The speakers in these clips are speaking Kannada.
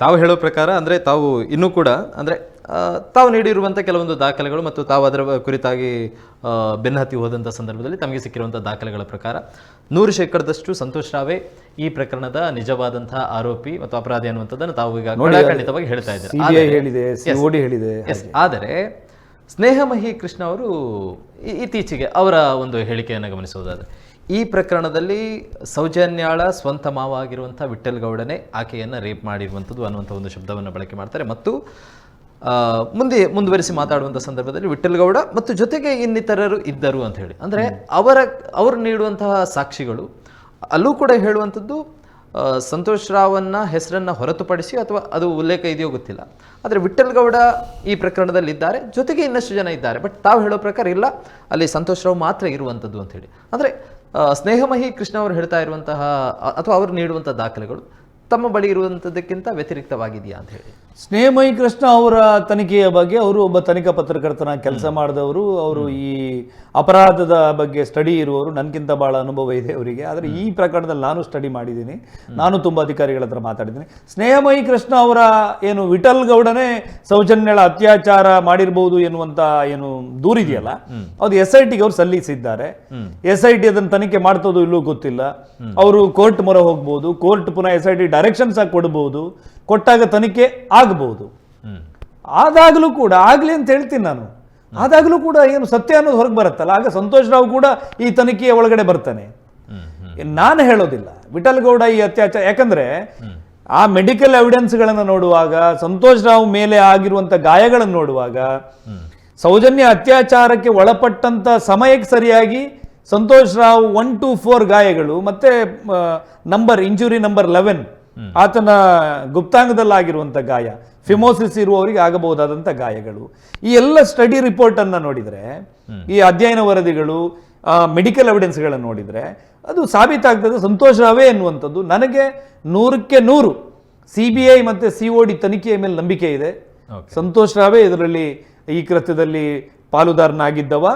ತಾವು ಹೇಳೋ ಪ್ರಕಾರ ಅಂದರೆ ತಾವು ಇನ್ನೂ ಕೂಡ ಅಂದರೆ ತಾವು ನೀಡಿರುವಂಥ ಕೆಲವೊಂದು ದಾಖಲೆಗಳು ಮತ್ತು ತಾವು ಅದರ ಕುರಿತಾಗಿ ಬೆನ್ನಹತ್ತಿ ಹೋದಂಥ ಸಂದರ್ಭದಲ್ಲಿ ತಮಗೆ ಸಿಕ್ಕಿರುವಂಥ ದಾಖಲೆಗಳ ಪ್ರಕಾರ ನೂರು ಶೇಕಡದಷ್ಟು ಸಂತೋಷ್ ರಾವೇ ಈ ಪ್ರಕರಣದ ನಿಜವಾದಂತಹ ಆರೋಪಿ ಮತ್ತು ಅಪರಾಧಿ ಅನ್ನುವಂಥದ್ದನ್ನು ತಾವು ಈಗ ಖಂಡಿತವಾಗಿ ಹೇಳ್ತಾ ಇದ್ದಾರೆ. ಆದರೆ ಸ್ನೇಹಮಹಿ ಕೃಷ್ಣ ಅವರು ಇತ್ತೀಚೆಗೆ ಅವರ ಒಂದು ಹೇಳಿಕೆಯನ್ನು ಗಮನಿಸುವುದಾದರೆ ಈ ಪ್ರಕರಣದಲ್ಲಿ ಸೌಜನ್ಯಾಳ ಸ್ವಂತ ಮಾವ ಆಗಿರುವಂಥ ವಿಠ್ಠಲ್ ಗೌಡನೇ ಆಕೆಯನ್ನು ರೇಪ್ ಮಾಡಿರುವಂಥದ್ದು ಅನ್ನುವಂಥ ಒಂದು ಶಬ್ದವನ್ನು ಬಳಕೆ ಮಾಡ್ತಾರೆ. ಮತ್ತು ಮುಂದೆ ಮುಂದುವರಿಸಿ ಮಾತಾಡುವಂಥ ಸಂದರ್ಭದಲ್ಲಿ ವಿಠಲ್ಗೌಡ ಮತ್ತು ಜೊತೆಗೆ ಇನ್ನಿತರರು ಇದ್ದರು ಅಂತ ಹೇಳಿ. ಅಂದರೆ ಅವರ ಅವರು ನೀಡುವಂತಹ ಸಾಕ್ಷಿಗಳು ಅಲ್ಲೂ ಕೂಡ ಹೇಳುವಂಥದ್ದು ಸಂತೋಷ್ ರಾವನ್ನ ಹೆಸರನ್ನು ಹೊರತುಪಡಿಸಿ ಅಥವಾ ಅದು ಉಲ್ಲೇಖ ಇದೆಯೋ ಗೊತ್ತಿಲ್ಲ. ಆದರೆ ವಿಠಲ್ಗೌಡ ಈ ಪ್ರಕರಣದಲ್ಲಿ ಇದ್ದಾರೆ ಜೊತೆಗೆ ಇನ್ನಷ್ಟು ಜನ ಇದ್ದಾರೆ. ಬಟ್ ತಾವು ಹೇಳೋ ಪ್ರಕಾರ ಇಲ್ಲ. ಅಲ್ಲಿ ಸಂತೋಷ್ ರಾವ್ ಮಾತ್ರ ಇರುವಂಥದ್ದು ಅಂತ ಹೇಳಿ. ಅಂದರೆ ಸ್ನೇಹಮಹಿ ಕೃಷ್ಣ ಅವರು ಹೇಳ್ತಾ ಇರುವಂತಹ ಅಥವಾ ಅವರು ನೀಡುವಂಥ ದಾಖಲೆಗಳು ತಮ್ಮ ಬಳಿ ಇರುವಂಥದ್ದಕ್ಕಿಂತ ವ್ಯತಿರಿಕ್ತವಾಗಿದೆಯಾ ಅಂತ ಹೇಳಿ. ಸ್ನೇಹಮಯಿ ಕೃಷ್ಣ ಅವರ ತನಿಖೆಯ ಬಗ್ಗೆ ಅವರು ಒಬ್ಬ ತನಿಖಾ ಪತ್ರಕರ್ತನ ಕೆಲಸ ಮಾಡಿದವರು. ಅವರು ಈ ಅಪರಾಧದ ಬಗ್ಗೆ ಸ್ಟಡಿ ಇರುವವರು. ನನಗಿಂತ ಬಹಳ ಅನುಭವ ಇದೆ ಅವರಿಗೆ. ಆದರೆ ಈ ಪ್ರಕರಣದಲ್ಲಿ ನಾನು ಸ್ಟಡಿ ಮಾಡಿದ್ದೀನಿ. ನಾನು ತುಂಬ ಅಧಿಕಾರಿಗಳ ಹತ್ರ ಮಾತಾಡಿದ್ದೀನಿ. ಸ್ನೇಹಮಯಿ ಕೃಷ್ಣ ಅವರ ಏನು ವಿಠಲ್ ಗೌಡನೇ ಸೌಜನ್ಯಳ ಅತ್ಯಾಚಾರ ಮಾಡಿರ್ಬೋದು ಎನ್ನುವಂತ ಏನು ದೂರಿದೆಯಲ್ಲ ಅದು ಎಸ್ ಐ ಟಿಗೆ ಅವರು ಸಲ್ಲಿಸಿದ್ದಾರೆ. ಎಸ್ ಐ ಟಿ ಅದನ್ನು ತನಿಖೆ ಮಾಡ್ತದೋ ಇಲ್ಲೂ ಗೊತ್ತಿಲ್ಲ. ಅವರು ಕೋರ್ಟ್ ಮೊರೆ ಹೋಗ್ಬೋದು. ಕೋರ್ಟ್ ಪುನಃ ಎಸ್ ಐ ಟಿ ಡೈರೆಕ್ಷನ್ಸ್ ಆಗಿ ಕೊಡ್ಬೋದು. ಕೊಟ್ಟಾಗ ತನಿಖೆ ಆಗಬಹುದು ಆದಾಗಲೂ ಕೂಡ, ಆಗಲಿ ಅಂತ ಹೇಳ್ತೀನಿ ನಾನು. ಆದಾಗಲೂ ಕೂಡ ಏನು ಸತ್ಯ ಅನ್ನೋದು ಹೊರಗೆ ಬರುತ್ತಲ್ಲ, ಆಗ ಸಂತೋಷ್ ರಾವ್ ಕೂಡ ಈ ತನಿಖೆಯ ಒಳಗಡೆ ಬರ್ತಾನೆ. ನಾನು ಹೇಳೋದಿಲ್ಲ. ವಿಠಲ್ ಗೌಡ ಈ ಅತ್ಯಾಚಾರ, ಯಾಕಂದ್ರೆ ಆ ಮೆಡಿಕಲ್ ಎವಿಡೆನ್ಸ್ಗಳನ್ನು ನೋಡುವಾಗ, ಸಂತೋಷ್ ರಾವ್ ಮೇಲೆ ಆಗಿರುವಂತ ಗಾಯಗಳನ್ನು ನೋಡುವಾಗ, ಸೌಜನ್ಯ ಅತ್ಯಾಚಾರಕ್ಕೆ ಒಳಪಟ್ಟಂತ ಸಮಯಕ್ಕೆ ಸರಿಯಾಗಿ Santosh Rao one two four ಗಾಯಗಳು, ಮತ್ತೆ ನಂಬರ್ ಇಂಜುರಿ ನಂಬರ್ ಲೆವೆನ್ ಆತನ ಗುಪ್ತಾಂಗದಲ್ಲಾಗಿರುವಂಥ ಗಾಯ ಫಿಮೋಸಿಸ್ ಇರುವವರಿಗೆ ಆಗಬಹುದಾದಂಥ ಗಾಯಗಳು. ಈ ಎಲ್ಲ ಸ್ಟಡಿ ರಿಪೋರ್ಟ್ ಅನ್ನ ನೋಡಿದ್ರೆ ಈ ಅಧ್ಯಯನ ವರದಿಗಳು ಮೆಡಿಕಲ್ ಎವಿಡೆನ್ಸ್ಗಳನ್ನು ನೋಡಿದ್ರೆ ಅದು ಸಾಬೀತಾಗ್ತದೆ ಸಂತೋಷ ರಾವೇ ಎನ್ನುವಂಥದ್ದು. ನನಗೆ ನೂರಕ್ಕೆ ನೂರು ಸಿ ಬಿ ಐ ಮತ್ತು ಸಿ ಒ ಡಿ ತನಿಖೆಯ ಮೇಲೆ ನಂಬಿಕೆ ಇದೆ. ಸಂತೋಷ ಸಂತೋಷ್ ರಾವೇ ಇದರಲ್ಲಿ ಈ ಕೃತ್ಯದಲ್ಲಿ ಪಾಲುದಾರನಾಗಿದ್ದವ.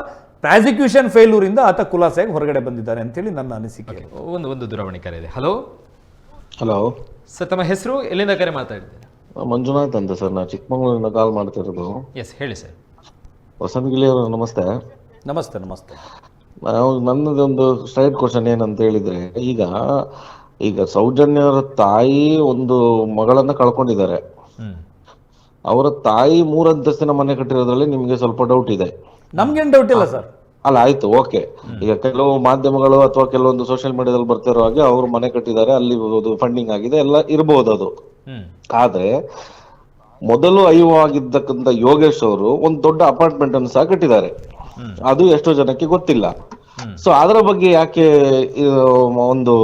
ಪ್ರಾಸಿಕ್ಯೂಷನ್ ಫೇಲ್ಯೂರಿಂದ ಆತ ಖುಲಾಸೆಯಾಗಿ ಹೊರಗಡೆ ಬಂದಿದ್ದಾನೆ ಅಂತೇಳಿ ನನ್ನ ಅನಿಸಿಕೆ. ಒಂದು ಒಂದು ದೂರವಾಣಿ ಕರೆ ಇದೆ. ಹಲೋ? ಹಲೋ. ಸರ್ ತಮ್ಮ ಹೆಸರು? ಎಲ್ಲಿಂದ ಕರೆ ಮಾತಾಡಿದ್ದೀರಾ ಮಂಜುನಾಥ್ ಅಂತ ಸರ್ ನಾ ಚಿಕ್ಕಮಗಳೂರಿಂದ ಕಾಲ್ ಮಾಡ್ತಿರೋದು. ಎಸ್ ಹೇಳಿ ಸರ್. ವಸಂತ ಗಿಳಿಯವರು ನಮಸ್ತೆ. ನಮಸ್ತೆ ನಮಸ್ತೆ. ನಾವು ನನ್ನದೊಂದು ಸ್ಟ್ರೈಟ್ ಕ್ವಶನ್ ಏನಂತ ಹೇಳಿದ್ರೆ ಈಗ ಈಗ ಸೌಜನ್ಯರ ತಾಯಿ ಒಂದು ಮಗಳನ್ನ ಕಳ್ಕೊಂಡಿದ್ದಾರೆ. ಅವರ ತಾಯಿ ಮೂರಂತಸ್ತಿನ ಮನೆ ಕಟ್ಟಿರೋದ್ರಲ್ಲಿ ನಿಮ್ಗೆ ಸ್ವಲ್ಪ ಡೌಟ್ ಇದೆ. ನಮ್ಗೇನು ಡೌಟ್ ಇಲ್ಲ ಸರ್. ಅಲ್ಲ ಆಯ್ತು ಓಕೆ. ಈಗ ಕೆಲವು ಮಾಧ್ಯಮಗಳು ಅಥವಾ ಕೆಲವೊಂದು ಸೋಷಿಯಲ್ ಮೀಡಿಯಾದಲ್ಲಿ ಬರ್ತಿರೋ ಹಾಗೆ ಅವ್ರು ಮನೆ ಕಟ್ಟಿದ್ದಾರೆ ಅಲ್ಲಿ ಫಂಡಿಂಗ್ ಆಗಿದೆ ಎಲ್ಲ ಇರಬಹುದು ಅದು. ಆದ್ರೆ ಮೊದಲು ಐಒ ಆಗಿದ್ದಕ್ಕಂತ ಯೋಗೇಶ್ ಅವರು ಒಂದು ದೊಡ್ಡ ಅಪಾರ್ಟ್ಮೆಂಟ್ ಅನ್ನು ಸಹ ಕಟ್ಟಿದ್ದಾರೆ. ಅದು ಎಷ್ಟೋ ಜನಕ್ಕೆ ಗೊತ್ತಿಲ್ಲ. ಸೊ ಅದರ ಬಗ್ಗೆ ಯಾಕೆ ಒಂದು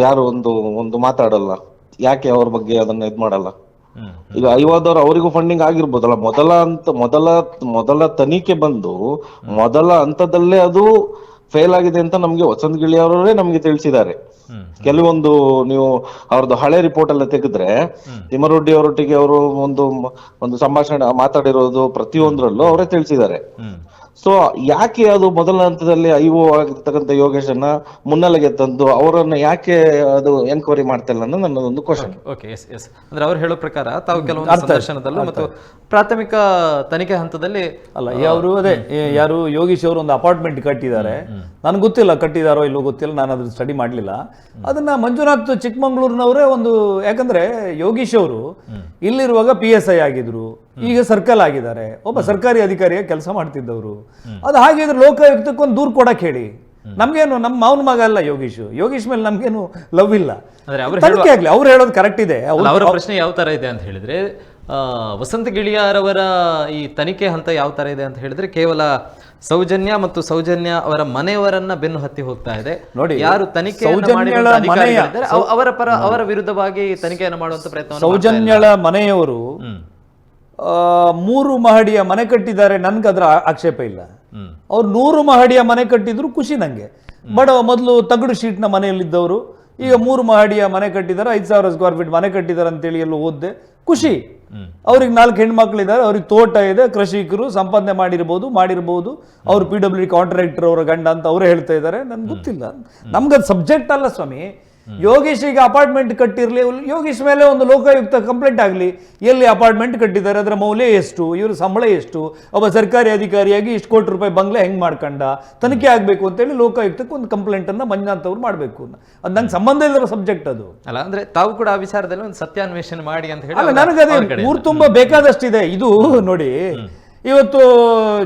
ಯಾರು ಒಂದು ಒಂದು ಮಾತಾಡಲ್ಲ? ಯಾಕೆ ಅವ್ರ ಬಗ್ಗೆ ಅದನ್ನ ಇದ್ ಮಾಡಲ್ಲ? ಈಗ ಐವಾದವ್ರು ಅವರಿಗೂ ಫಂಡಿಂಗ್ ಆಗಿರ್ಬೋದಲ್ಲ. ಮೊದಲ ಅಂತ ಮೊದಲ ಮೊದಲ ತನಿಖೆ ಬಂದು ಮೊದಲ ಹಂತದಲ್ಲೇ ಅದು ಫೇಲ್ ಆಗಿದೆ ಅಂತ ನಮ್ಗೆ ವಸಂತ ಗಿಳಿ ಅವರೇ ನಮ್ಗೆ ತಿಳಿಸಿದ್ದಾರೆ. ಕೆಲವೊಂದು ನೀವು ಅವ್ರದ್ದು ಹಳೆ ರಿಪೋರ್ಟ್ ಎಲ್ಲ ತೆಗೆದ್ರೆ ತಿಮ್ಮರೊಡ್ಡಿ ಅವರೊಟ್ಟಿಗೆ ಅವರು ಒಂದು ಒಂದು ಸಂಭಾಷಣೆ ಮಾತಾಡಿರೋದು ಪ್ರತಿಯೊಂದರಲ್ಲೂ ಅವರೇ ತಿಳಿಸಿದ್ದಾರೆ. ಸೊ ಯಾಕೆ ಅದು ಮೊದಲ ಹಂತದಲ್ಲಿ ಐಒ ಆಗಿರ್ತಕ್ಕಂಥ ಯೋಗೇಶನ್ನ ಮುನ್ನೆಲೆಗೆ ತಂದು ಅವರನ್ನ ಯಾಕೆ ಅದು ಎನ್ಕ್ವೈರಿ ಮಾಡ್ತಿಲ್ಲ ಅನ್ನೋ ನನ್ನದೊಂದು ಕ್ವಶನ್ ಓಕೆ ಎಸ್ ಎಸ್ ಅಂದ್ರೆ ಅವ್ರು ಹೇಳೋ ಪ್ರಕಾರ ತಾವು ಕೆಲವೊಂದು ಸಂದರ್ಶನದಲ್ಲೂ ಮತ್ತು ಪ್ರಾಥಮಿಕ ತನಿಖೆ ಹಂತದಲ್ಲಿ ಅಲ್ಲ ಅವರು ಅದೇ ಯಾರು ಯೋಗೀಶ್ ಅವರು ಒಂದು ಅಪಾರ್ಟ್ಮೆಂಟ್ ಕಟ್ಟಿದ್ದಾರೆ. ನನಗೆ ಗೊತ್ತಿಲ್ಲ ಕಟ್ಟಿದಾರೋ ಇಲ್ಲೋ ಗೊತ್ತಿಲ್ಲ ನಾನು ಅದನ್ನ ಸ್ಟಡಿ ಮಾಡಲಿಲ್ಲ. ಅದನ್ನ ಮಂಜುನಾಥ್ ಚಿಕ್ಕಮಂಗ್ಳೂರಿನವರೇ ಒಂದು ಯಾಕಂದ್ರೆ ಯೋಗೀಶ್ ಅವರು ಇಲ್ಲಿರುವಾಗ ಪಿ ಎಸ್ ಐ ಆಗಿದ್ರು. ಈಗ ಸರ್ಕಲ್ ಆಗಿದ್ದಾರೆ. ಒಬ್ಬ ಸರ್ಕಾರಿ ಅಧಿಕಾರಿಯಾಗಿ ಕೆಲಸ ಮಾಡ್ತಿದ್ದವರು. ಅದು ಹಾಗಿದ್ರೆ ಲೋಕಾಯುಕ್ತಕ್ಕೊಂದು ದೂರು ಕೊಡಕ್ ಹೇಳಿ. ನಮ್ಗೇನು ನಮ್ಮ ಮಾವನ ಮಗ ಅಲ್ಲ ಯೋಗೀಶ್. ಯೋಗೀಶ್ ಮೇಲೆ ನಮ್ಗೇನು ಲವ್ ಇಲ್ಲ. ತನಿಖೆ ಆಗ್ಲಿ ಅವ್ರು ಹೇಳೋದು ಕರೆಕ್ಟ್ ಇದೆ. ಅವರ ಪ್ರಶ್ನೆ ಯಾವ ತರ ಇದೆ ಅಂತ ಹೇಳಿದ್ರೆ ಆ, ವಸಂತ ಗಿಳಿಯಾರವರ ಈ ತನಿಖೆ ಹಂತ ಯಾವ ತರ ಇದೆ ಅಂತ ಹೇಳಿದ್ರೆ ಕೇವಲ ಸೌಜನ್ಯ ಮತ್ತು ಸೌಜನ್ಯ ಅವರ ಮನೆಯವರನ್ನ ಬೆನ್ನು ಹತ್ತಿ ಹೋಗ್ತಾ ಇದೆ. ನೋಡಿ, ಯಾರು ತನಿಖೆ ಅವರ ಪರ ಅವರ ವಿರುದ್ಧವಾಗಿ ತನಿಖೆಯನ್ನು ಮಾಡುವಂತ ಪ್ರಯತ್ನ ಸೌಜನ್ಯಳ ಮನೆಯವರು ಮೂರು ಮಹಡಿಯ ಮನೆ ಕಟ್ಟಿದ್ದಾರೆ ನನ್ಗೆ ಅದರ ಆಕ್ಷೇಪ ಇಲ್ಲ. ಅವ್ರು ನೂರು ಮಹಡಿಯ ಮನೆ ಕಟ್ಟಿದ್ರು ಖುಷಿ ನಂಗೆ. ಬಡ ಮೊದಲು ತಗಡು ಶೀಟ್ನ ಮನೆಯಲ್ಲಿದ್ದವರು ಈಗ ಮೂರು ಮಹಡಿಯ ಮನೆ ಕಟ್ಟಿದ್ದಾರೆ ಐದು ಸಾವಿರ ಸ್ಕ್ವೇರ್ ಫೀಟ್ ಮನೆ ಕಟ್ಟಿದ್ದಾರೆ ಅಂತೇಳಿ ಎಲ್ಲ ಓದ್ದೆ. ಖುಷಿ. ಅವ್ರಿಗೆ ನಾಲ್ಕು ಹೆಣ್ಮಕ್ಳಿದ್ದಾರೆ ಅವ್ರಿಗೆ ತೋಟ ಇದೆ ಕೃಷಿಕರು ಸಂಪಾದನೆ ಮಾಡಿರ್ಬೋದು ಮಾಡಿರ್ಬೋದು. ಅವ್ರು ಪಿ ಡಬ್ಲ್ಯೂ ಕಾಂಟ್ರಾಕ್ಟರ್ ಅವರ ಗಂಡ ಅಂತ ಅವರೇ ಹೇಳ್ತಾ ಇದ್ದಾರೆ ನನ್ಗೆ ಗೊತ್ತಿಲ್ಲ. ನಮ್ಗದು ಸಬ್ಜೆಕ್ಟ್ ಅಲ್ಲ ಸ್ವಾಮಿ. ಯೋಗೀಶ್ ಈಗ ಅಪಾರ್ಟ್ಮೆಂಟ್ ಕಟ್ಟಿರ್ಲಿ ಯೋಗೀಶ್ ಮೇಲೆ ಒಂದು ಲೋಕಾಯುಕ್ತ ಕಂಪ್ಲೇಂಟ್ ಆಗಲಿ ಎಲ್ಲಿ ಅಪಾರ್ಟ್ಮೆಂಟ್ ಕಟ್ಟಿದ್ದಾರೆ ಅದರ ಮೌಲ್ಯ ಎಷ್ಟು ಇವರು ಸಂಬಳ ಎಷ್ಟು ಒಬ್ಬ ಸರ್ಕಾರಿ ಅಧಿಕಾರಿಯಾಗಿ ಇಷ್ಟು ಕೋಟಿ ರೂಪಾಯಿ ಬಂಗ್ಲೆ ಹೆಂಗ್ ಮಾಡ್ಕೊಂಡ ತನಿಖೆ ಆಗಬೇಕು ಅಂತೇಳಿ ಲೋಕಾಯುಕ್ತಕ್ಕೆ ಒಂದು ಕಂಪ್ಲೇಂಟ್ ಅನ್ನ ಮಂಜುನಾಥ್ ಅವರು ಮಾಡಬೇಕು ಅದು ನಂಗೆ ಸಂಬಂಧ ಇಲ್ಲದ ಸಬ್ಜೆಕ್ಟ್ ಅದು. ಅಲ್ಲ ಅಂದ್ರೆ ತಾವು ಕೂಡ ಆ ವಿಚಾರದಲ್ಲಿ ಒಂದು ಸತ್ಯಾನ್ವೇಷಣೆ ಮಾಡಿ ಅಂತ ಹೇಳಿ ನನಗದೇ ಊರು ತುಂಬಾ ಬೇಕಾದಷ್ಟಿದೆ. ಇದು ನೋಡಿ ಇವತ್ತು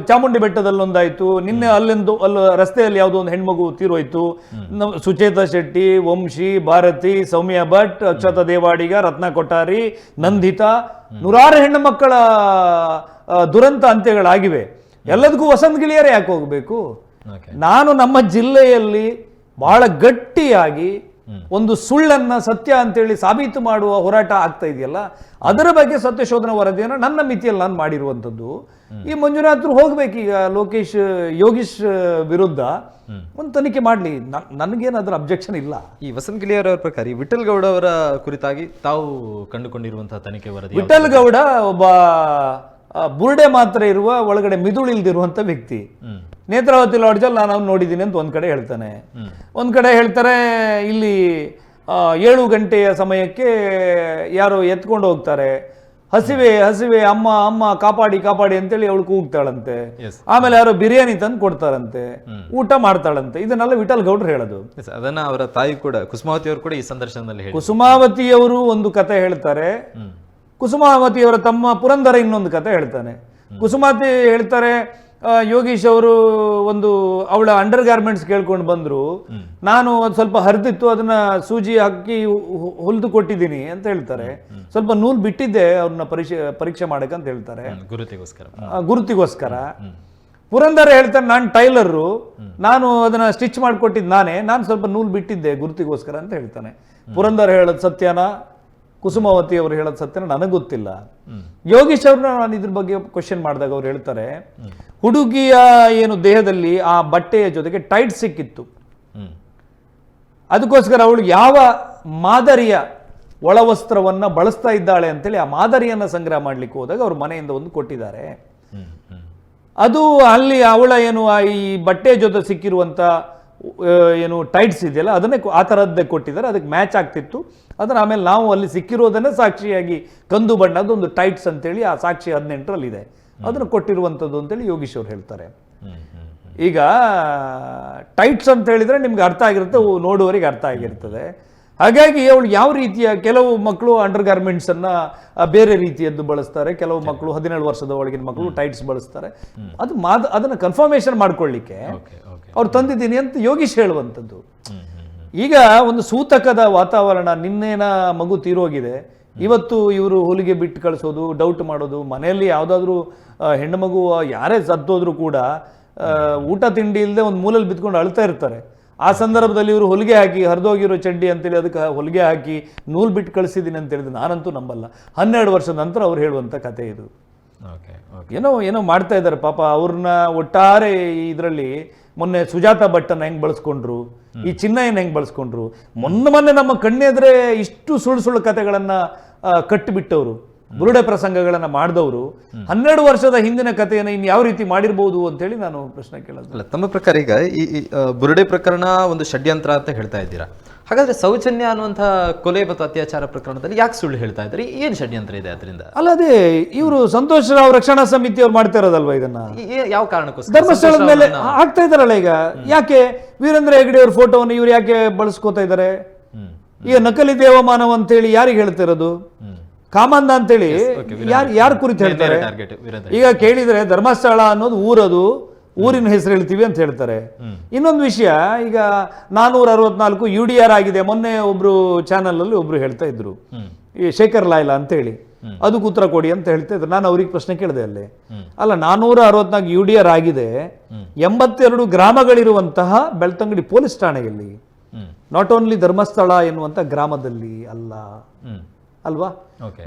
ಚಾಮುಂಡಿ ಬೆಟ್ಟದಲ್ಲಿ ಒಂದಾಯ್ತು. ನಿನ್ನೆ ಅಲ್ಲೊಂದು ಅಲ್ಲಿ ರಸ್ತೆಯಲ್ಲಿ ಯಾವುದೋ ಒಂದು ಹೆಣ್ಮಗು ತೀರೋಯ್ತು. ನಮ್ಮ ಸುಚೇತಾ ಶೆಟ್ಟಿ ವಂಶಿ ಭಾರತಿ ಸೌಮ್ಯ ಭಟ್ ಅಕ್ಷತಾ ದೇವಾಡಿಗ ರತ್ನ ಕೊಠಾರಿ ನಂದಿತಾ ನೂರಾರು ಹೆಣ್ಣು ಮಕ್ಕಳ ದುರಂತ ಅಂತ್ಯಗಳಾಗಿವೆ. ಎಲ್ಲದಕ್ಕೂ ವಸಂತ ಗಿಳಿಯರೇ ಯಾಕೆ ಹೋಗಬೇಕು? ನಾನು ನಮ್ಮ ಜಿಲ್ಲೆಯಲ್ಲಿ ಬಹಳ ಗಟ್ಟಿಯಾಗಿ ಒಂದು ಸುಳ್ಳನ್ನ ಸತ್ಯ ಅಂತೇಳಿ ಸಾಬೀತು ಮಾಡುವ ಹೋರಾಟ ಆಗ್ತಾ ಇದೆಯಲ್ಲ ಅದರ ಬಗ್ಗೆ ಸತ್ಯಶೋಧನ ವರದಿಯನ್ನು ನನ್ನ ಮಿತಿಯಲ್ಲಿ ನಾನು ಮಾಡಿರುವಂಥದ್ದು. ಈ ಮಂಜುನಾಥ್ರು ಈಗ ಲೋಕೇಶ್ ಯೋಗೀಶ್ ವಿರುದ್ಧ. ಒಂದು ತನಿಖೆ ಮಾಡಲಿ. ನನಗೇನು ಅದರ ಅಬ್ಜೆಕ್ಷನ್ ಇಲ್ಲ. ಈ ವಸಂತ ಗಿಳಿಯರ್ ಅವರ ಪ್ರಕಾರ ಈ ವಿಠಲ್ ಗೌಡ ಅವರ ಕುರಿತಾಗಿ ತಾವು ಕಂಡುಕೊಂಡಿರುವಂತಹ ತನಿಖೆ ವರದಿ ವಿಠಲ್ ಗೌಡ ಒಬ್ಬ ಬುರುಡೆ ಮಾತ್ರ ಇರುವ ಒಳಗಡೆ ಮಿದುಳು ಇಲ್ದಿರುವಂಥ ವ್ಯಕ್ತಿ. ನೇತ್ರಾವತಿ ಲಾಡ್ಜಲ್ಲಿ ನಾನು ಅವ್ನು ನೋಡಿದ್ದೀನಿ ಅಂತ ಒಂದ್ ಕಡೆ ಹೇಳ್ತಾನೆ. ಒಂದ್ ಕಡೆ ಹೇಳ್ತಾರೆ ಇಲ್ಲಿ ಏಳು ಗಂಟೆಯ ಸಮಯಕ್ಕೆ ಯಾರೋ ಎತ್ಕೊಂಡು ಹೋಗ್ತಾರೆ. ಹಸಿವೆ ಹಸಿವೆ ಅಮ್ಮ ಅಮ್ಮ ಕಾಪಾಡಿ ಕಾಪಾಡಿ ಅಂತೇಳಿ ಅವಳು ಕೂಗ್ತಾಳಂತೆ. ಆಮೇಲೆ ಯಾರೋ ಬಿರಿಯಾನಿ ತಂದು ಕೊಡ್ತಾರಂತೆ. ಊಟ ಮಾಡ್ತಾಳಂತೆ. ಇದನ್ನೆಲ್ಲ ವಿಠಲ್ ಗೌಡ್ರು ಹೇಳೋದು. ಅದನ್ನ ಅವರ ತಾಯಿ ಕೂಡ ಕುಸುಮಾವತಿ ಅವರು ಕೂಡ ಈ ಸಂದರ್ಶನದಲ್ಲಿ ಕುಸುಮಾವತಿಯವರು ಒಂದು ಕತೆ ಹೇಳ್ತಾರೆ. ಕುಸುಮಾವತಿಯವರ ತಮ್ಮ ಪುರಂದರ ಇನ್ನೊಂದು ಕತೆ ಹೇಳ್ತಾನೆ. ಕುಸುಮಾತಿ ಹೇಳ್ತಾರೆ ಯೋಗೀಶ್ ಅವರು ಒಂದು ಅವಳ ಅಂಡರ್ ಗಾರ್ಮೆಂಟ್ಸ್ ಕೇಳ್ಕೊಂಡು ಬಂದ್ರು. ನಾನು ಒಂದು ಸ್ವಲ್ಪ ಹರಿದಿತ್ತು ಅದನ್ನ ಸೂಜಿ ಹಾಕಿ ಹೊಲಿದು ಕೊಟ್ಟಿದ್ದೀನಿ ಅಂತ ಹೇಳ್ತಾರೆ. ಸ್ವಲ್ಪ ನೂಲ್ ಬಿಟ್ಟಿದ್ದೆ ಅವ್ರನ್ನ ಪರೀಕ್ಷೆ ಪರೀಕ್ಷೆ ಮಾಡಕ್ಕಂತ ಅಂತ ಹೇಳ್ತಾರೆ. ಗುರುತಿಗೋಸ್ಕರ. ಗುರುತಿಗೋಸ್ಕರ. ಪುರಂದರ ಹೇಳ್ತಾರೆ ನಾನು ಟೈಲರು. ನಾನು ಅದನ್ನ ಸ್ಟಿಚ್ ಮಾಡಿಕೊಟ್ಟಿದ್ದು ನಾನೇ ನಾನು ಸ್ವಲ್ಪ ನೂಲ್ ಬಿಟ್ಟಿದ್ದೆ ಗುರುತಿಗೋಸ್ಕರ ಅಂತ ಹೇಳ್ತಾನೆ. ಪುರಂದರ ಹೇಳೋದು ಸತ್ಯನ? ಕುಸುಮಾವತಿ ಅವರು ಹೇಳೋದು ಸತ್ಯ ನನಗೆ ಗೊತ್ತಿಲ್ಲ. ಯೋಗೀಶ್ ಅವ್ರನ್ನ ನಾನು ಇದ್ರ ಬಗ್ಗೆ ಕ್ವಶನ್ ಮಾಡಿದಾಗ ಅವ್ರು ಹೇಳ್ತಾರೆ ಹುಡುಗಿಯ ಏನು ದೇಹದಲ್ಲಿ ಆ ಬಟ್ಟೆಯ ಜೊತೆಗೆ ಟೈಟ್ ಸಿಕ್ಕಿತ್ತು ಅದಕ್ಕೋಸ್ಕರ ಅವಳು ಯಾವ ಮಾದರಿಯ ಒಳವಸ್ತ್ರವನ್ನ ಬಳಸ್ತಾ ಇದ್ದಾಳೆ ಅಂತೇಳಿ ಆ ಮಾದರಿಯನ್ನ ಸಂಗ್ರಹ ಮಾಡ್ಲಿಕ್ಕೆ ಹೋದಾಗ ಅವ್ರ ಮನೆಯಿಂದ ಒಂದು ಕೊಟ್ಟಿದ್ದಾರೆ. ಅದು ಅಲ್ಲಿ ಅವಳ ಏನು ಆ ಈ ಬಟ್ಟೆ ಜೊತೆ ಸಿಕ್ಕಿರುವಂಥ ಆ, ಏನು ಟೈಟ್ಸ್ ಇದೆಯಲ್ಲ, ಅದನ್ನೇ ಆ ಥರದ್ದೇ ಕೊಟ್ಟಿದ್ದಾರೆ, ಅದಕ್ಕೆ ಮ್ಯಾಚ್ ಆಗ್ತಿತ್ತು. ಅದನ್ನು ಆಮೇಲೆ ನಾವು ಅಲ್ಲಿ ಸಿಕ್ಕಿರೋದನ್ನೇ ಸಾಕ್ಷಿಯಾಗಿ ಕಂದು ಬಣ್ಣದ ಒಂದು ಟೈಟ್ಸ್ ಅಂತೇಳಿ ಆ ಸಾಕ್ಷಿ ಹದಿನೆಂಟರಲ್ಲಿದೆ. ಅದನ್ನು ಕೊಟ್ಟಿರುವಂಥದ್ದು ಅಂತೇಳಿ ಯೋಗೀಶ್ ಹೇಳ್ತಾರೆ. ಈಗ ಟೈಟ್ಸ್ ಅಂತ ಹೇಳಿದ್ರೆ ನಿಮ್ಗೆ ಅರ್ಥ ಆಗಿರುತ್ತೆ ನೋಡುವವರಿಗೆ ಅರ್ಥ ಆಗಿರ್ತದೆ. ಹಾಗಾಗಿ ಅವಳು ಯಾವ ರೀತಿಯ, ಕೆಲವು ಮಕ್ಕಳು ಅಂಡರ್ ಗಾರ್ಮೆಂಟ್ಸ್ ಅನ್ನ ಬೇರೆ ರೀತಿಯದ್ದು ಬಳಸ್ತಾರೆ. ಕೆಲವು ಮಕ್ಕಳು ಹದಿನೇಳು ವರ್ಷದ ಒಳಗಿನ ಮಕ್ಕಳು ಟೈಟ್ಸ್ ಬಳಸ್ತಾರೆ. ಅದು ಮಾದ ಅದನ್ನ ಕನ್ಫರ್ಮೇಶನ್ ಮಾಡ್ಕೊಳ್ಳಿಕ್ಕೆ ಅವ್ರು ತಂದಿದ್ದೀನಿ ಅಂತ ಯೋಗೀಶ್ ಹೇಳುವಂಥದ್ದು. ಈಗ ಒಂದು ಸೂತಕದ ವಾತಾವರಣ ನಿನ್ನೇನ ಮಗು ತೀರೋಗಿದೆ. ಇವತ್ತು ಇವರು ಹೊಲಿಗೆ ಬಿಟ್ಟು ಕಳಿಸೋದು ಡೌಟ್ ಮಾಡೋದು ಮನೆಯಲ್ಲಿ ಯಾವುದಾದ್ರೂ ಹೆಣ್ಣು ಮಗು ಯಾರೇ ಸತ್ತೋದ್ರು ಕೂಡ ಊಟ ತಿಂಡಿ ಇಲ್ಲದೆ ಒಂದು ಮೂಲಲ್ಲಿ ಬಿತ್ಕೊಂಡು ಅಳ್ತಾ ಇರ್ತಾರೆ. ಆ ಸಂದರ್ಭದಲ್ಲಿ ಇವರು ಹೊಲಿಗೆ ಹಾಕಿ ಹರಿದೋಗಿರೋ ಚಡ್ಡಿ ಅಂತೇಳಿ ಅದಕ್ಕೆ ಹೊಲಿಗೆ ಹಾಕಿ ನೂಲು ಬಿಟ್ಟು ಕಳಿಸಿದ್ದೀನಿ ಅಂತ ಹೇಳಿದ್ರೆ ನಾನಂತೂ ನಂಬಲ್ಲ. ಹನ್ನೆರಡು ವರ್ಷದ ನಂತರ ಅವ್ರು ಹೇಳುವಂಥ ಕತೆ ಇದು. ಓಕೆ ಓಕೆ ಏನೋ ಏನೋ ಮಾಡ್ತಾ ಇದ್ದಾರೆ ಪಾಪ. ಅವ್ರನ್ನ ಒಟ್ಟಾರೆ ಇದರಲ್ಲಿ ಮೊನ್ನೆ ಸುಜಾತ ಭಟ್ಟನ ಹೆಂಗ್ ಬಳಸ್ಕೊಂಡ್ರು? ಈ ಚಿನ್ನಯ್ಯನ ಹೆಂಗ್ ಬಳಸ್ಕೊಂಡ್ರು? ಮೊನ್ನೆ ಮೊನ್ನೆ ನಮ್ಮ ಕಣ್ಣೆದ್ರೆ ಇಷ್ಟು ಸುಳ್ಳು ಸುಳ್ಳು ಕಥೆಗಳನ್ನ ಕಟ್ಟಿಬಿಟ್ಟವರು ಬುರುಡೆ ಪ್ರಸಂಗಗಳನ್ನ ಮಾಡಿದವರು. ಹನ್ನೆರಡು ವರ್ಷದ ಹಿಂದಿನ ಕಥೆಯನ್ನು ಇನ್ನು ಯಾವ ರೀತಿ ಮಾಡಿರ್ಬೋದು ಅಂತೇಳಿ ನಾನು ಪ್ರಶ್ನೆ ಕೇಳೋದು. ಅಲ್ಲ ತಮ್ಮ ಪ್ರಕಾರ ಈಗ ಈ, ಬುರುಡೆ ಪ್ರಕರಣ ಒಂದು ಷಡ್ಯಂತ್ರ ಅಂತ ಹೇಳ್ತಾ ಇದ್ದೀರಾ? ಹಾಗಾದ್ರೆ ಸೌಜನ್ಯ ಅನ್ನುವಂಥ ಕೊಲೆ ಮತ್ತು ಅತ್ಯಾಚಾರ ಪ್ರಕರಣದಲ್ಲಿ ಯಾಕೆ ಸುಳ್ಳು ಹೇಳ್ತಾ ಇದ್ದಾರೆ? ಏನು ಷಡ್ಯಂತ್ರ ಇದೆ ಅದರಿಂದ? ಅಲ್ಲ ಅದೇ ಇವರು ಸಂತೋಷ್ ರಾವ್ ರಕ್ಷಣಾ ಸಮಿತಿ ಅವ್ರು ಮಾಡ್ತಾ ಇರೋದಲ್ವಾ ಇದನ್ನ? ಯಾವ ಕಾರಣಕ್ಕೋಸ್ಕರ? ಧರ್ಮಸ್ಥಳದ ಮೇಲೆ ಆಗ್ತಾ ಇದಾರಲ್ಲ ಈಗ. ಯಾಕೆ? ವೀರೇಂದ್ರ ಹೆಗಡೆ ಅವ್ರ ಫೋಟೋವನ್ನು ಇವ್ರು ಯಾಕೆ ಬಳಸ್ಕೋತಾ ಇದ್ದಾರೆ? ಈಗ ನಕಲಿ ದೇವಮಾನವ ಅಂತೇಳಿ ಯಾರಿಗೆ ಹೇಳ್ತಿರೋದು ಕಾಮಂದ ಅಂತೇಳಿ ಯಾರು ಯಾರ ಕುರಿತು ಹೇಳ್ತಾರೆ? ಈಗ ಕೇಳಿದ್ರೆ ಧರ್ಮಸ್ಥಳ ಅನ್ನೋದು ಊರದು. ಊರಿನ ಹೆಸರು ಹೇಳ್ತೀವಿ ಅಂತ ಹೇಳ್ತಾರೆ. ಇನ್ನೊಂದು ವಿಷಯ ಈಗ ನಾನೂರ ಅರವತ್ನಾಲ್ಕು ಯು ಡಿ ಆರ್ ಆಗಿದೆ. ಮೊನ್ನೆ ಒಬ್ರು ಚಾನಲ್ ಅಲ್ಲಿ ಒಬ್ರು ಹೇಳ್ತಾ ಇದ್ರು. ಈ ಶೇಖರ್ ಲಾಯ್ಲಾ ಅಂತೇಳಿ. ಅದಕ್ಕೆ ಉತ್ತರ ಕೊಡಿ ಅಂತ ಹೇಳ್ತಾ ಇದ್ರು. ನಾನು ಅವ್ರಿಗೆ ಪ್ರಶ್ನೆ ಕೇಳಿದೆ ಅಲ್ಲಿ. ಅಲ್ಲ ನಾನೂರ ಅರವತ್ನಾಲ್ಕು ಯು ಡಿ ಆರ್ ಆಗಿದೆ ಎಂಬತ್ತೆರಡು ಗ್ರಾಮಗಳಿರುವಂತಹ ಬೆಳ್ತಂಗಡಿ ಪೊಲೀಸ್ ಠಾಣೆಯಲ್ಲಿ. ನಾಟ್ ಓನ್ಲಿ ಧರ್ಮಸ್ಥಳ ಎನ್ನುವಂತ ಗ್ರಾಮದಲ್ಲಿ ಅಲ್ಲ. ಅಲ್ವಾ?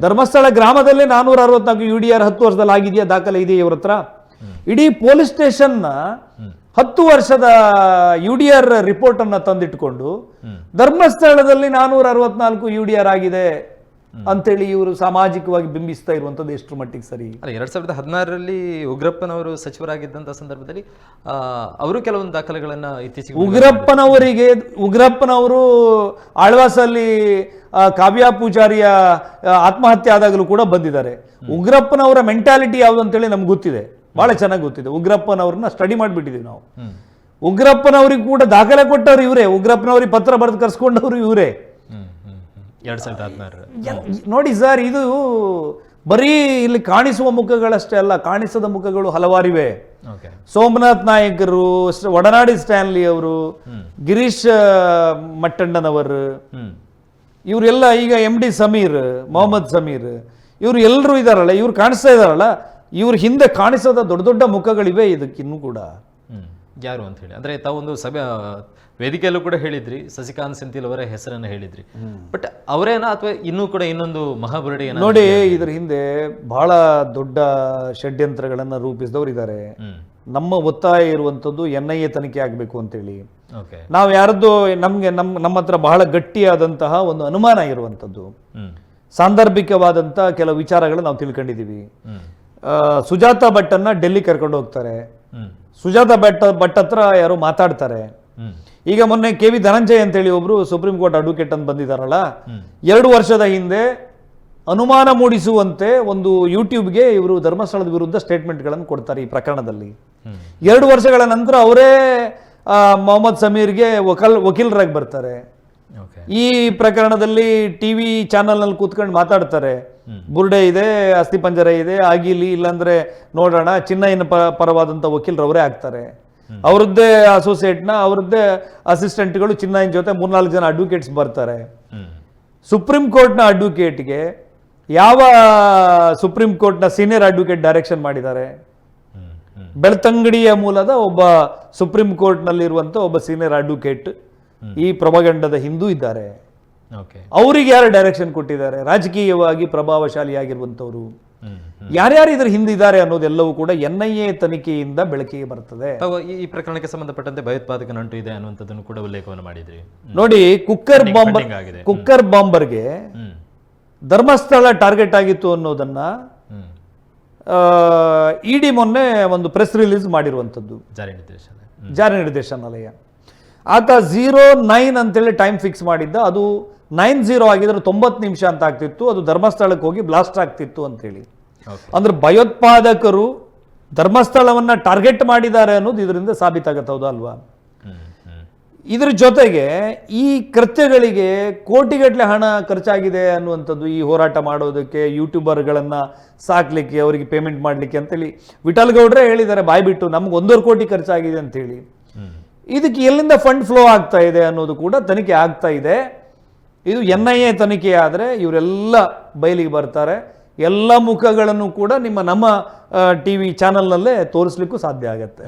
ಧರ್ಮಸ್ಥಳ ಗ್ರಾಮದಲ್ಲೇ ನಾನೂರ ಅರವತ್ನಾಲ್ಕು ಯು ಡಿ ಆರ್ ಹತ್ತು ವರ್ಷದಲ್ಲಿ ಆಗಿದೆಯಾ? ದಾಖಲೆ ಇದೆಯಾ ಇವ್ರ ಹತ್ರ? ಇಡೀ ಪೊಲೀಸ್ ಸ್ಟೇಷನ್ನ ಹತ್ತು ವರ್ಷದ ಯು ಡಿ ಆರ್ ರಿಪೋರ್ಟ್ ಅನ್ನ ತಂದಿಟ್ಕೊಂಡು ಧರ್ಮಸ್ಥಳದಲ್ಲಿ ನಾನೂರ ಅರವತ್ನಾಲ್ಕು ಯು ಡಿ ಆರ್ ಆಗಿದೆ ಅಂತೇಳಿ ಇವರು ಸಾಮಾಜಿಕವಾಗಿ ಬಿಂಬಿಸ್ತಾ ಇರುವಂತದ್ದು ಎಷ್ಟು ಮಟ್ಟಿಗೆ ಸರಿ? ಅಲ್ಲ ಎರಡ್ ಸಾವಿರದ ಹದಿನಾರರಲ್ಲಿ ಉಗ್ರಪ್ಪನವರು ಸಚಿವರಾಗಿದ್ದಂತಹ ಸಂದರ್ಭದಲ್ಲಿ ಅವರು ಕೆಲವೊಂದು ದಾಖಲೆಗಳನ್ನ ಇತ್ತೀಚೆಗೆ ಉಗ್ರಪ್ಪನವರಿಗೆ ಉಗ್ರಪ್ಪನವರು ಆಳ್ವಾಸಲ್ಲಿ ಕಾವ್ಯ ಪೂಜಾರಿಯ ಆತ್ಮಹತ್ಯೆ ಆದಾಗಲೂ ಕೂಡ ಬಂದಿದ್ದಾರೆ. ಉಗ್ರಪ್ಪನವರ ಮೆಂಟಾಲಿಟಿ ಯಾವುದು ಅಂತೇಳಿ ನಮ್ಗೆ ಗೊತ್ತಿದೆ. ಬಹಳ ಚೆನ್ನಾಗಿ ಗೊತ್ತಿದೆ. ಉಗ್ರಪ್ಪನವ್ರನ್ನ ಸ್ಟಡಿ ಮಾಡಿಬಿಟ್ಟಿದ್ದೀವಿ ನಾವು. ಉಗ್ರಪ್ಪನವ್ರಿಗೆ ಕೂಡ ದಾಖಲೆ ಕೊಟ್ಟವ್ರು ಇವರೇ. ಉಗ್ರಪ್ಪನವ್ರಿಗೆ ಪತ್ರ ಬರೆದು ಕರ್ಸ್ಕೊಂಡವ್ರು ಇವರೇ. ಎರಡ್ ಸಾವಿರದ ಹದಿನಾರರ. ನೋಡಿ ಸರ್ ಇದು ಬರೀ ಇಲ್ಲಿ ಕಾಣಿಸುವ ಮುಖಗಳಷ್ಟೇ ಅಲ್ಲ ಕಾಣಿಸದ ಮುಖಗಳು ಹಲವಾರಿವೆ. ಸೋಮನಾಥ್ ನಾಯಕರು ಒಡನಾಡಿ ಸ್ಟ್ಯಾನ್ಲಿ ಅವರು ಗಿರೀಶ್ ಮಟ್ಟಣ್ಣನವರು ಇವರೆಲ್ಲ ಈಗ ಎಂ ಡಿ ಸಮೀರ್ ಮೊಹಮ್ಮದ್ ಸಮೀರ್ ಇವರು ಎಲ್ಲರೂ ಇದಾರಲ್ಲ ಇವ್ರು ಕಾಣಿಸ್ತಾ ಇದಾರಲ್ಲ ಇವ್ರ ಹಿಂದೆ ಕಾಣಿಸೋದ ದೊಡ್ಡ ದೊಡ್ಡ ಮುಖಗಳಿವೆ ಇದಕ್ಕಿನ್ನೂ ಕೂಡ. ಯಾರು ಅಂತ ಹೇಳಿ. ಅಂದ್ರೆ ತಾವೊಂದು ಸಭೆ ವೇದಿಕೆಯಲ್ಲೂ ಕೂಡ ಹೇಳಿದ್ರಿ ಸಸಿಕಾಂತ್ ಸೆಂಥಿಲ್ ಅವರ ಹೆಸರನ್ನ ಹೇಳಿದ್ರಿ. ಬಟ್ ಅವರೇನಾ ಅಥವಾ ಇನ್ನೂ ಕೂಡ ಇನ್ನೊಂದು ಮಹಾಬುರಡಿ ನೋಡಿ ಇದ್ರ ಹಿಂದೆ ಬಹಳ ದೊಡ್ಡ ಷಡ್ಯಂತ್ರಗಳನ್ನ ರೂಪಿಸಿದವರು ಇದ್ದಾರೆ ನಮ್ಮ ಒತ್ತಾಯ ಇರುವಂತದ್ದು ಎನ್ ಐ ಎ ತನಿಖೆ ಆಗಬೇಕು ಅಂತೇಳಿ. ನಾವು ಯಾರದ್ದು ನಮಗೆ ನಮ್ ನಮ್ಮ ಹತ್ರ ಬಹಳ ಗಟ್ಟಿಯಾದಂತಹ ಒಂದು ಅನುಮಾನ ಇರುವಂತದ್ದು ಸಾಂದರ್ಭಿಕವಾದಂತಹ ಸಾಂದರ್ಭಿಕವಾದಂಥ ಕೆಲವು ವಿಚಾರಗಳು ನಾವು ತಿಳ್ಕೊಂಡಿದ್ದೀವಿ ಆ, ಸುಜಾತ ಭಟ್ಟನ್ನ ಡೆಲ್ಲಿ ಕರ್ಕೊಂಡು ಹೋಗ್ತಾರೆ. ಸುಜಾತ ಭಟ್ ಭಟ್ ಹತ್ರ ಯಾರು ಮಾತಾಡ್ತಾರೆ. ಈಗ ಮೊನ್ನೆ ಕೆ ವಿ ಧನಂಜಯ್ ಅಂತೇಳಿ ಒಬ್ರು ಸುಪ್ರೀಂ ಕೋರ್ಟ್ ಅಡ್ವೊಕೇಟ್ ಅಂತ ಬಂದಿದಾರಲ್ಲ. ಎರಡು ವರ್ಷದ ಹಿಂದೆ ಅನುಮಾನ ಮೂಡಿಸುವಂತೆ ಒಂದು ಯೂಟ್ಯೂಬ್ಗೆ ಇವರು ಧರ್ಮಸ್ಥಳದ ವಿರುದ್ಧ ಸ್ಟೇಟ್ಮೆಂಟ್ಗಳನ್ನು ಕೊಡ್ತಾರೆ ಈ ಪ್ರಕರಣದಲ್ಲಿ. ಎರಡು ವರ್ಷಗಳ ನಂತರ ಅವರೇ ಮೊಹಮ್ಮದ್ ಸಮೀರ್ಗೆ ವಕಲ್ ವಕೀಲರಾಗಿ ಬರ್ತಾರೆ. ಈ ಪ್ರಕರಣದಲ್ಲಿ ಟಿವಿ ಚಾನಲ್ನಲ್ಲಿ ಕೂತ್ಕೊಂಡು ಮಾತಾಡ್ತಾರೆ. ಬುರ್ಡೆ ಇದೆ ಅಸ್ಥಿಪಂಜರ ಇದೆ, ಆಗಿಲಿ ಇಲ್ಲಾಂದ್ರೆ ನೋಡೋಣ, ಚಿನ್ನಯ್ಯನ ಪರವಾದಂಥ ವಕೀಲರು ಅವರೇ ಆಗ್ತಾರೆ. ಅವರದ್ದೇ ಅಸೋಸಿಯೇಟ್ನ ಅವರದ್ದೇ ಅಸಿಸ್ಟೆಂಟ್ಗಳು ಚಿನ್ನಯ್ಯನ ಜೊತೆ ಮೂರ್ನಾಲ್ಕು ಜನ ಅಡ್ವೊಕೇಟ್ಸ್ ಬರ್ತಾರೆ. ಸುಪ್ರೀಂ ಕೋರ್ಟ್ನ ಅಡ್ವೊಕೇಟ್ಗೆ ಯಾವ ಸುಪ್ರೀಂ ಕೋರ್ಟ್ನ ಸೀನಿಯರ್ ಅಡ್ವೊಕೇಟ್ ಡೈರೆಕ್ಷನ್ ಮಾಡಿದ್ದಾರೆ? ಬೆಳ್ತಂಗಡಿಯ ಮೂಲದ ಒಬ್ಬ ಸುಪ್ರೀಂ ಕೋರ್ಟ್ನಲ್ಲಿರುವಂಥ ಒಬ್ಬ ಸೀನಿಯರ್ ಅಡ್ವೊಕೇಟ್ ಈ ಪ್ರಭಗಂಡದ ಹಿಂದೂ ಇದ್ದಾರೆ. ಅವರಿಗೆ ಯಾರು ಡೈರೆಕ್ಷನ್ ಕೊಟ್ಟಿದ್ದಾರೆ? ರಾಜಕೀಯವಾಗಿ ಪ್ರಭಾವಶಾಲಿಯಾಗಿರುವಂಥವ್ರು. ಹ್ಮ್ ಹ್ಮ್. ಯಾರ್ಯಾರು ಇದ್ರ ಹಿಂದಿದ್ದಾರೆ ಅನ್ನೋದೆಲ್ಲವೂ ಕೂಡ ಎನ್ ಐ ಎ ತನಿಖೆಯಿಂದ ಬೆಳಕಿಗೆ ಬರ್ತದೆ. ಈ ಪ್ರಕರಣಕ್ಕೆ ಸಂಬಂಧಪಟ್ಟಂತೆ ಭಯೋತ್ಪಾದಕ ನಂಟು ಇದೆ ಅನ್ನುವಂಥದ್ದನ್ನು ಕೂಡ ಉಲ್ಲೇಖವನ್ನು ಮಾಡಿದ್ರಿ. ನೋಡಿ ಕುಕ್ಕರ್ ಬಾಂಬರ್ ಕುಕ್ಕರ್ ಬಾಂಬರ್ಗೆ ಧರ್ಮಸ್ಥಳ ಟಾರ್ಗೆಟ್ ಆಗಿತ್ತು ಅನ್ನೋದನ್ನ ಇಡಿ ಮೊನ್ನೆ ಒಂದು ಪ್ರೆಸ್ ರಿಲೀಸ್ ಮಾಡಿರುವಂಥದ್ದು. ಜಾರಿ ನಿರ್ದೇಶನ. ಜಾರಿ ನಿರ್ದೇಶನಾಲಯ. ಆತ ಝೀರೋ ನೈನ್ ಅಂತೇಳಿ ಟೈಮ್ ಫಿಕ್ಸ್ ಮಾಡಿದ್ದ. ಅದು ನೈನ್ ಜೀರೋ ಆಗಿದ್ರೆ ತೊಂಬತ್ತು ನಿಮಿಷ ಅಂತ ಆಗ್ತಿತ್ತು. ಅದು ಧರ್ಮಸ್ಥಳಕ್ಕೆ ಹೋಗಿ ಬ್ಲಾಸ್ಟ್ ಆಗ್ತಿತ್ತು ಅಂತೇಳಿ. ಅಂದ್ರೆ ಭಯೋತ್ಪಾದಕರು ಧರ್ಮಸ್ಥಳವನ್ನ ಟಾರ್ಗೆಟ್ ಮಾಡಿದ್ದಾರೆ ಅನ್ನೋದು ಇದರಿಂದ ಸಾಬೀತಾಗತ್ತೆ ಹೌದಾ ಅಲ್ವಾ? ಇದ್ರ ಜೊತೆಗೆ ಈ ಕೃತ್ಯಗಳಿಗೆ ಕೋಟಿಗಟ್ಟಲೆ ಹಣ ಖರ್ಚಾಗಿದೆ ಅನ್ನುವಂಥದ್ದು ಈ ಹೋರಾಟ ಮಾಡೋದಕ್ಕೆ ಯೂಟ್ಯೂಬರ್ಗಳನ್ನ ಸಾಕ್ಲಿಕ್ಕೆ ಅವರಿಗೆ ಪೇಮೆಂಟ್ ಮಾಡಲಿಕ್ಕೆ ಅಂತೇಳಿ ವಿಠಲ್ ಗೌಡ್ರೆ ಹೇಳಿದ್ದಾರೆ ಬಾಯ್ಬಿಟ್ಟು ನಮ್ಗೆ ಒಂದೂವರೆ ಕೋಟಿ ಖರ್ಚಾಗಿದೆ ಅಂತೇಳಿ. ಹೇಳಿ ಇದಕ್ಕೆ ಎಲ್ಲಿಂದ ಫಂಡ್ ಫ್ಲೋ ಆಗ್ತಾ ಇದೆ ಅನ್ನೋದು ಕೂಡ ತನಿಖೆ ಆಗ್ತಾ ಇದೆ. ಇದು ಎನ್ ಐ ಎ ತನಿಖೆ ಇವರೆಲ್ಲ ಬಯಲಿಗೆ ಬರ್ತಾರೆ. ಎಲ್ಲ ಮುಖಗಳನ್ನು ಕೂಡ ನಿಮ್ಮ ನಮ್ಮ ಟಿ ವಿ ಚಾನಲ್ನಲ್ಲೇ ತೋರಿಸ್ಲಿಕ್ಕೂ ಸಾಧ್ಯ ಆಗುತ್ತೆ.